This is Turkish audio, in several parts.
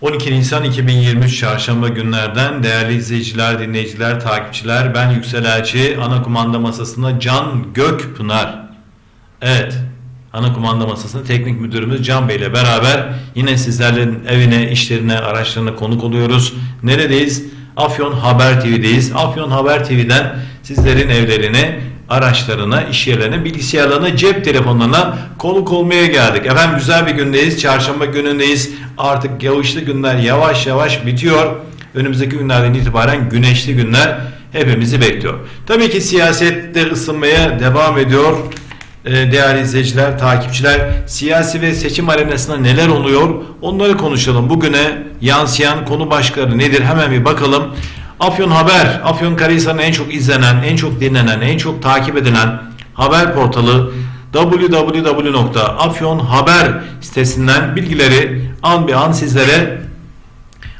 12 Nisan 2023 Çarşamba günlerden değerli izleyiciler, dinleyiciler, takipçiler ben Yüksel Elçi, ana kumanda masasında Can Gökpınar. Evet, ana kumanda masasında teknik müdürümüz Can Bey ile beraber yine sizlerin evine, işlerine, araçlarına konuk oluyoruz. Neredeyiz? Afyon Haber TV'deyiz. Afyon Haber TV'den sizlerin evlerine, araçlarına, iş yerlerine, bilgisayarlarına, cep telefonlarına konuk olmaya geldik. Efendim güzel bir gündeyiz. Çarşamba günündeyiz. Artık yağışlı günler yavaş yavaş bitiyor. Önümüzdeki günlerden itibaren güneşli günler hepimizi bekliyor. Tabii ki siyasette ısınmaya devam ediyor. Ee, Değerli izleyiciler, takipçiler, siyasi ve seçim arenasında neler oluyor onları konuşalım. Bugüne yansıyan konu başlıkları nedir hemen bir bakalım. Afyon Haber, Afyon Karahisar'ın en çok izlenen, en çok dinlenen, en çok takip edilen haber portalı www.afyonhaber sitesinden bilgileri an bir an sizlere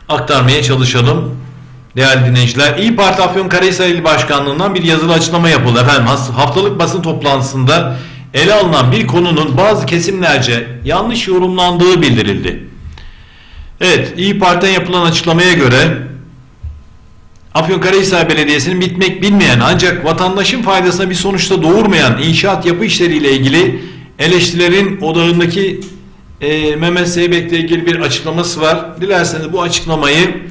aktarmaya çalışalım. Değerli dinleyiciler, İyi Parti Afyonkarahisar İl Başkanlığı'ndan bir yazılı açıklama yapıldı. Efendim haftalık basın toplantısında ele alınan bir konunun bazı kesimlerce yanlış yorumlandığı bildirildi. Evet, İyi Parti'den yapılan açıklamaya göre Afyonkarahisar Belediyesi'nin bitmek bilmeyen ancak vatandaşın faydasına bir sonuçta doğurmayan inşaat yapı işleriyle ilgili eleştirilerin odağındaki e, Mehmet Zeybek'le ilgili bir açıklaması var. Dilerseniz bu açıklamayı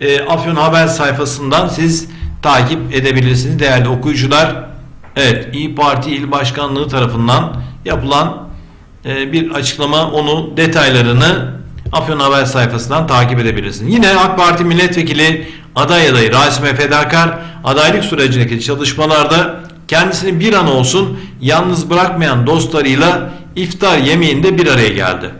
e, Afyon Haber sayfasından siz takip edebilirsiniz değerli okuyucular. Evet İyi Parti İl Başkanlığı tarafından yapılan e, bir açıklama onu detaylarını Afyon Haber sayfasından takip edebilirsiniz. Yine AK Parti milletvekili aday adayı Rasim Fedakar adaylık sürecindeki çalışmalarda kendisini bir an olsun yalnız bırakmayan dostlarıyla iftar yemeğinde bir araya geldi.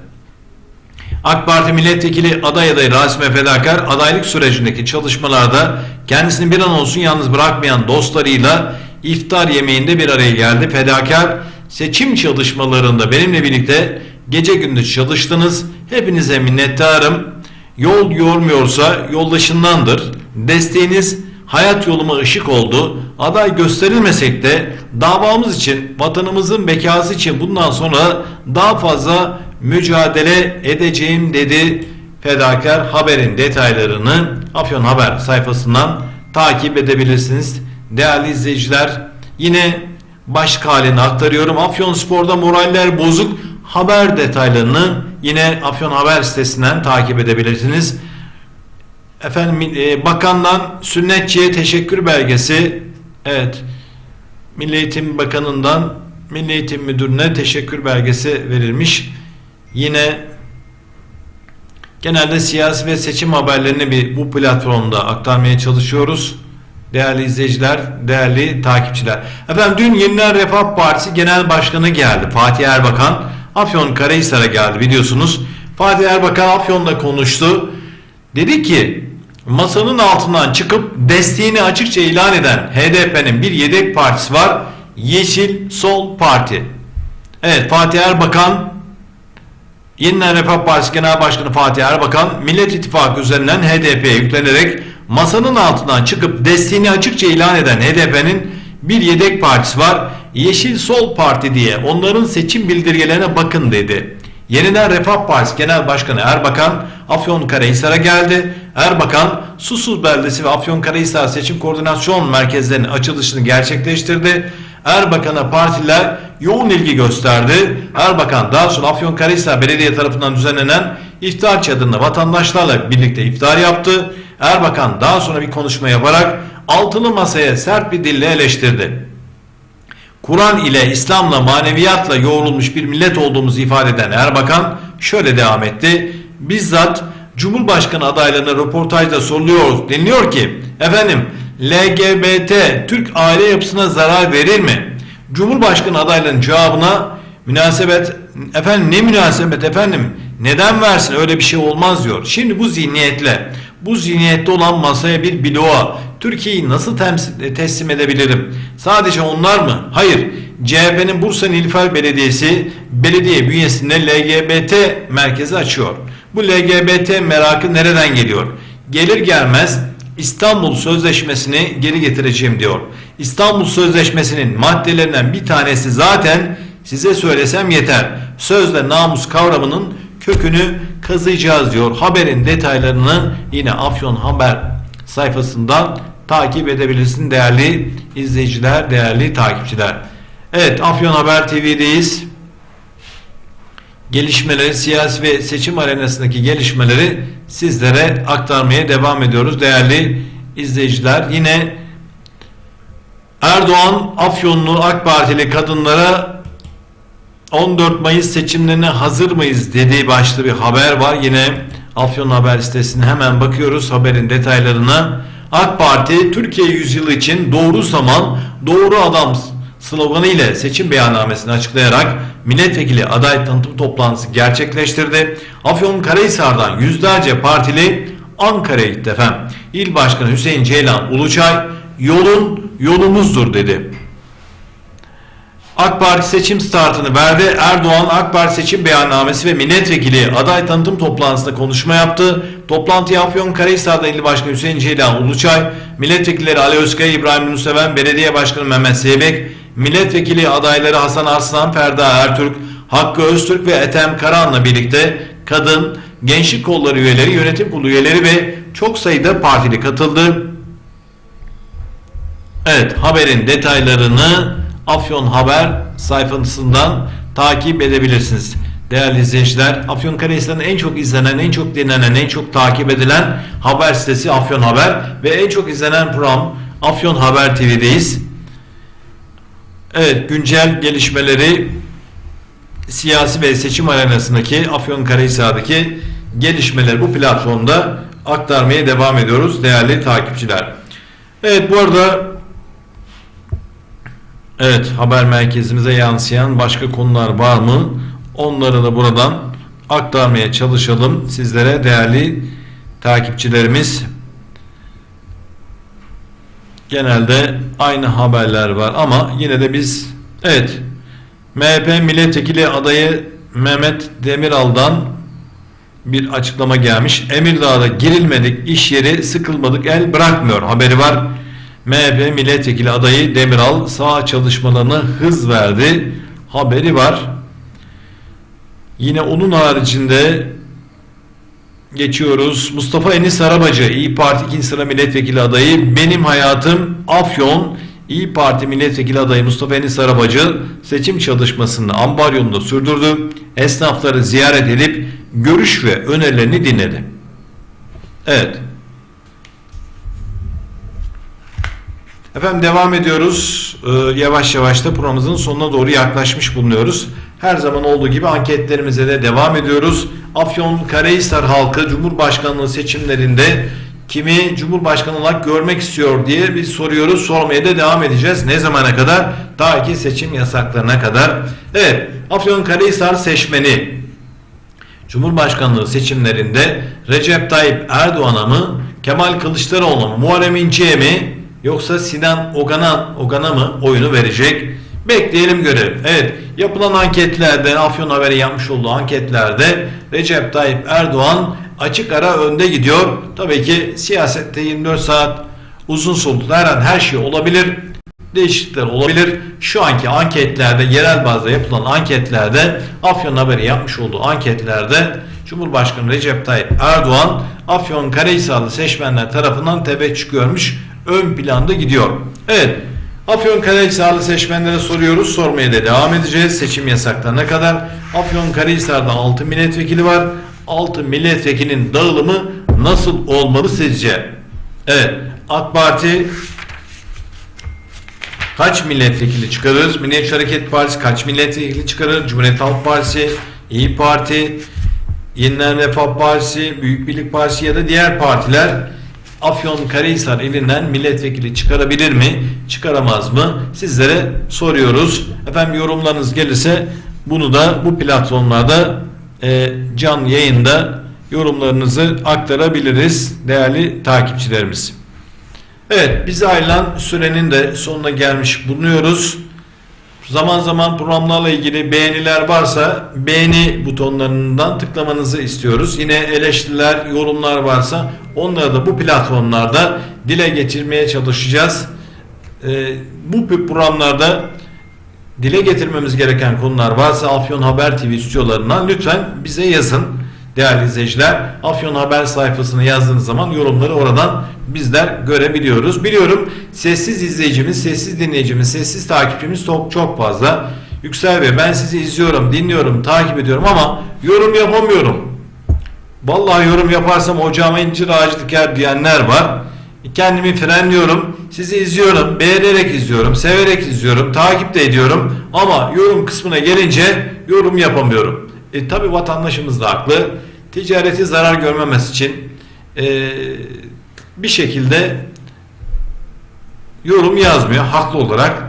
AK Parti milletvekili aday adayı Rasim Fedakar adaylık sürecindeki çalışmalarda kendisini bir an olsun yalnız bırakmayan dostlarıyla iftar yemeğinde bir araya geldi. Fedakar seçim çalışmalarında benimle birlikte gece gündüz çalıştınız. Hepinize minnettarım. Yol yormuyorsa yoldaşındandır. Desteğiniz hayat yoluma ışık oldu. Aday gösterilmesek de davamız için, vatanımızın bekası için bundan sonra daha fazla mücadele edeceğim dedi fedakar haberin detaylarını Afyon Haber sayfasından takip edebilirsiniz. Değerli izleyiciler yine başlık halini aktarıyorum. Afyon Spor'da moraller bozuk haber detaylarını yine Afyon Haber sitesinden takip edebilirsiniz. Efendim e, bakandan sünnetçiye teşekkür belgesi evet Milli Eğitim Bakanı'ndan Milli Eğitim Müdürü'ne teşekkür belgesi verilmiş. Yine genelde siyasi ve seçim haberlerini bir bu platformda aktarmaya çalışıyoruz. Değerli izleyiciler, değerli takipçiler. Efendim dün Yeniler Refah Partisi Genel Başkanı geldi. Fatih Erbakan Afyon Karahisar'a geldi biliyorsunuz. Fatih Erbakan Afyon'da konuştu. Dedi ki masanın altından çıkıp desteğini açıkça ilan eden HDP'nin bir yedek partisi var. Yeşil Sol Parti. Evet Fatih Erbakan Yeniden Refah Partisi Genel Başkanı Fatih Erbakan Millet İttifakı üzerinden HDP'ye yüklenerek masanın altından çıkıp desteğini açıkça ilan eden HDP'nin bir yedek partisi var. Yeşil Sol Parti diye onların seçim bildirgelerine bakın dedi. Yeniden Refah Partisi Genel Başkanı Erbakan Afyonkarahisar'a geldi. Erbakan Susuz Beldesi ve Afyonkarahisar Seçim Koordinasyon Merkezlerinin açılışını gerçekleştirdi. Erbakan'a partiler yoğun ilgi gösterdi. Erbakan daha sonra Afyonkarahisar Belediye tarafından düzenlenen iftar çadırında vatandaşlarla birlikte iftar yaptı. Erbakan daha sonra bir konuşma yaparak altılı masaya sert bir dille eleştirdi. Kur'an ile İslam'la maneviyatla yoğrulmuş bir millet olduğumuzu ifade eden Erbakan şöyle devam etti. Bizzat Cumhurbaşkanı adaylarına röportajda soruluyor deniliyor ki efendim LGBT Türk aile yapısına zarar verir mi? Cumhurbaşkanı adaylarının cevabına münasebet efendim ne münasebet efendim neden versin öyle bir şey olmaz diyor. Şimdi bu zihniyetle bu zihniyette olan masaya bir bloğa Türkiye'yi nasıl teslim edebilirim? Sadece onlar mı? Hayır. CHP'nin Bursa Nilüfer Belediyesi belediye bünyesinde LGBT merkezi açıyor. Bu LGBT merakı nereden geliyor? Gelir gelmez İstanbul Sözleşmesi'ni geri getireceğim diyor. İstanbul Sözleşmesi'nin maddelerinden bir tanesi zaten size söylesem yeter. Sözle namus kavramının kökünü kazıyacağız diyor. Haberin detaylarını yine Afyon Haber sayfasından takip edebilirsin değerli izleyiciler, değerli takipçiler. Evet Afyon Haber TV'deyiz. Gelişmeleri, siyasi ve seçim arenasındaki gelişmeleri sizlere aktarmaya devam ediyoruz değerli izleyiciler. Yine Erdoğan Afyonlu AK Partili kadınlara 14 Mayıs seçimlerine hazır mıyız dediği başlı bir haber var. Yine Afyon Haber sitesine hemen bakıyoruz haberin detaylarına. AK Parti Türkiye yüzyılı için doğru zaman doğru adam sloganı ile seçim beyannamesini açıklayarak milletvekili aday tanıtım toplantısı gerçekleştirdi. Afyon Karahisar'dan yüzlerce partili Ankara'ya gitti efendim. İl Başkanı Hüseyin Ceylan Uluçay yolun yolumuzdur dedi. AK Parti seçim startını verdi. Erdoğan AK Parti seçim beyannamesi ve milletvekili aday tanıtım toplantısında konuşma yaptı. Toplantıya Afyon Karahisar'da İl Başkanı Hüseyin Ceylan Uluçay, milletvekilleri Ali Özkaya, İbrahim Nuseven, Belediye Başkanı Mehmet Seybek, milletvekili adayları Hasan Arslan, Ferda Ertürk, Hakkı Öztürk ve Ethem Karahan'la birlikte kadın, gençlik kolları üyeleri, yönetim kurulu üyeleri ve çok sayıda partili katıldı. Evet haberin detaylarını Afyon Haber sayfasından takip edebilirsiniz. Değerli izleyiciler, Afyonkarahisar'ın en çok izlenen, en çok dinlenen, en çok takip edilen haber sitesi Afyon Haber ve en çok izlenen program Afyon Haber TV'deyiz. Evet, güncel gelişmeleri siyasi ve seçim arenasındaki Afyonkarahisar'daki gelişmeleri bu platformda aktarmaya devam ediyoruz değerli takipçiler. Evet bu arada Evet haber merkezimize yansıyan başka konular var mı? Onları da buradan aktarmaya çalışalım sizlere değerli takipçilerimiz. Genelde aynı haberler var ama yine de biz evet MHP milletvekili adayı Mehmet Demiral'dan bir açıklama gelmiş. Emirdağ'da girilmedik, iş yeri sıkılmadık, el bırakmıyor haberi var. MHP milletvekili adayı Demiral sağ çalışmalarına hız verdi. Haberi var. Yine onun haricinde geçiyoruz. Mustafa Enis Arabacı İyi Parti 2. sıra milletvekili adayı Benim Hayatım Afyon İyi Parti milletvekili adayı Mustafa Enis Arabacı seçim çalışmasını ambaryonda sürdürdü. Esnafları ziyaret edip görüş ve önerilerini dinledi. Evet. Efendim devam ediyoruz. Ee, yavaş yavaş da programımızın sonuna doğru yaklaşmış bulunuyoruz. Her zaman olduğu gibi anketlerimize de devam ediyoruz. Afyon Karahisar halkı Cumhurbaşkanlığı seçimlerinde kimi Cumhurbaşkanı olarak görmek istiyor diye biz soruyoruz. Sormaya da devam edeceğiz. Ne zamana kadar? Ta ki seçim yasaklarına kadar. Evet, Afyon Karahisar seçmeni Cumhurbaşkanlığı seçimlerinde Recep Tayyip Erdoğan'a mı, Kemal Kılıçdaroğlu'na mı, Muharrem İnce'ye mi yoksa Sinan Ogan'a Ogan'a mı oyunu verecek? Bekleyelim görelim. Evet yapılan anketlerde Afyon Haber'i yapmış olduğu anketlerde Recep Tayyip Erdoğan açık ara önde gidiyor. Tabii ki siyasette 24 saat uzun soluklu her an her şey olabilir. Değişiklikler olabilir. Şu anki anketlerde yerel bazda yapılan anketlerde Afyon Haber'i yapmış olduğu anketlerde Cumhurbaşkanı Recep Tayyip Erdoğan Afyon Karahisarlı seçmenler tarafından tebeccüh görmüş ön planda gidiyor. Evet Afyonkarahisarlı seçmenlere soruyoruz. Sormaya da devam edeceğiz. Seçim yasaklarına kadar. Afyonkarahisar'da 6 milletvekili var. 6 milletvekilinin dağılımı nasıl olmalı sizce? Evet. AK Parti kaç milletvekili çıkarır? Milliyetçi Hareket Partisi kaç milletvekili çıkarır? Cumhuriyet Halk Partisi, İyi Parti, Yeniden Refah Partisi, Büyük Birlik Partisi ya da diğer partiler Afyon Karahisar ilinden milletvekili çıkarabilir mi? Çıkaramaz mı? Sizlere soruyoruz. Efendim yorumlarınız gelirse bunu da bu platformlarda e, canlı yayında yorumlarınızı aktarabiliriz değerli takipçilerimiz. Evet bize ayrılan sürenin de sonuna gelmiş bulunuyoruz. Zaman zaman programlarla ilgili beğeniler varsa beğeni butonlarından tıklamanızı istiyoruz. Yine eleştiriler, yorumlar varsa onları da bu platformlarda dile getirmeye çalışacağız. Ee, bu programlarda dile getirmemiz gereken konular varsa Afyon Haber TV stüdyolarından lütfen bize yazın. Değerli izleyiciler, Afyon Haber sayfasına yazdığınız zaman yorumları oradan bizler görebiliyoruz. Biliyorum sessiz izleyicimiz, sessiz dinleyicimiz, sessiz takipçimiz çok çok fazla. Yüksel Bey ben sizi izliyorum, dinliyorum, takip ediyorum ama yorum yapamıyorum. Vallahi yorum yaparsam ocağıma incir ağacı diker diyenler var. Kendimi frenliyorum. Sizi izliyorum. Beğenerek izliyorum. Severek izliyorum. Takip de ediyorum. Ama yorum kısmına gelince yorum yapamıyorum. E tabi vatandaşımız da haklı. Ticareti zarar görmemesi için e, bir şekilde yorum yazmıyor haklı olarak.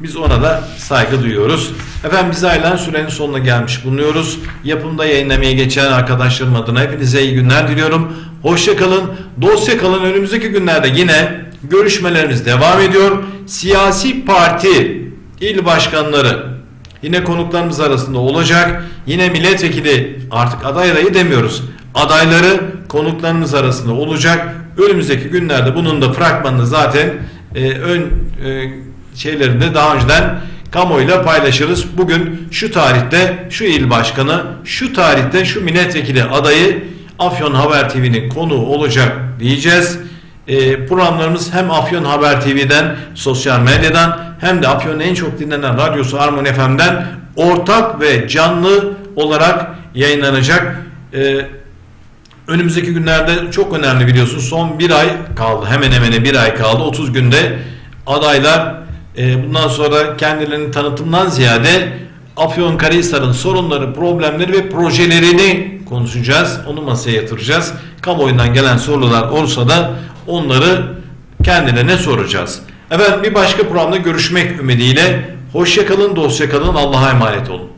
Biz ona da saygı duyuyoruz. Efendim bize ayrılan sürenin sonuna gelmiş bulunuyoruz. Yapımda yayınlamaya geçen arkadaşlarım adına hepinize iyi günler diliyorum. Hoşça kalın, dosya kalın. Önümüzdeki günlerde yine görüşmelerimiz devam ediyor. Siyasi parti il başkanları yine konuklarımız arasında olacak. Yine milletvekili artık aday adayı demiyoruz. Adayları konuklarımız arasında olacak. Önümüzdeki günlerde bunun da fragmanını zaten e, ön e, şeylerinde daha önceden kamuoyuyla paylaşırız. Bugün şu tarihte şu il başkanı, şu tarihte şu milletvekili adayı Afyon Haber TV'nin konuğu olacak diyeceğiz. E, programlarımız hem Afyon Haber TV'den, sosyal medyadan hem de Afyon'un en çok dinlenen radyosu Armon FM'den ortak ve canlı olarak yayınlanacak. E, önümüzdeki günlerde çok önemli biliyorsunuz. Son bir ay kaldı. Hemen hemen bir ay kaldı. 30 günde adaylar e, bundan sonra kendilerini tanıtımdan ziyade Afyonkarahisar'ın sorunları, problemleri ve projelerini konuşacağız. Onu masaya yatıracağız. Kamuoyundan gelen sorular olursa da onları kendilerine soracağız. Efendim bir başka programda görüşmek ümidiyle hoşça kalın, dostça kalın, Allah'a emanet olun.